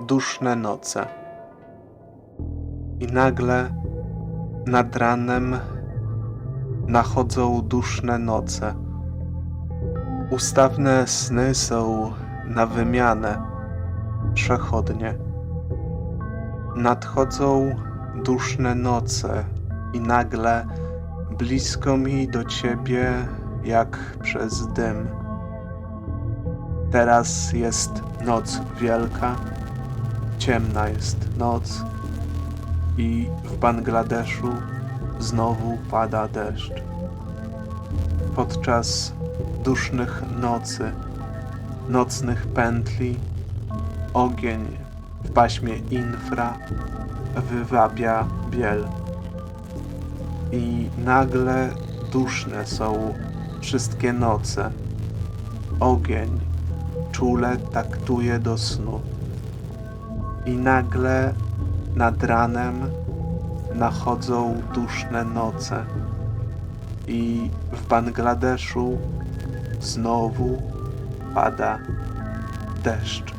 duszne noce. I nagle nad ranem nachodzą duszne noce. Ustawne sny są na wymianę przechodnie. Nadchodzą duszne noce i nagle blisko mi do ciebie jak przez dym. Teraz jest noc wielka, ciemna jest noc i w Bangladeszu znowu pada deszcz. Podczas dusznych nocy, nocnych pętli, ogień w paśmie infra wywabia biel. I nagle duszne są wszystkie noce. Ogień czule taktuje do snu. I nagle nad ranem nachodzą duszne noce. I w Bangladeszu znowu pada deszcz.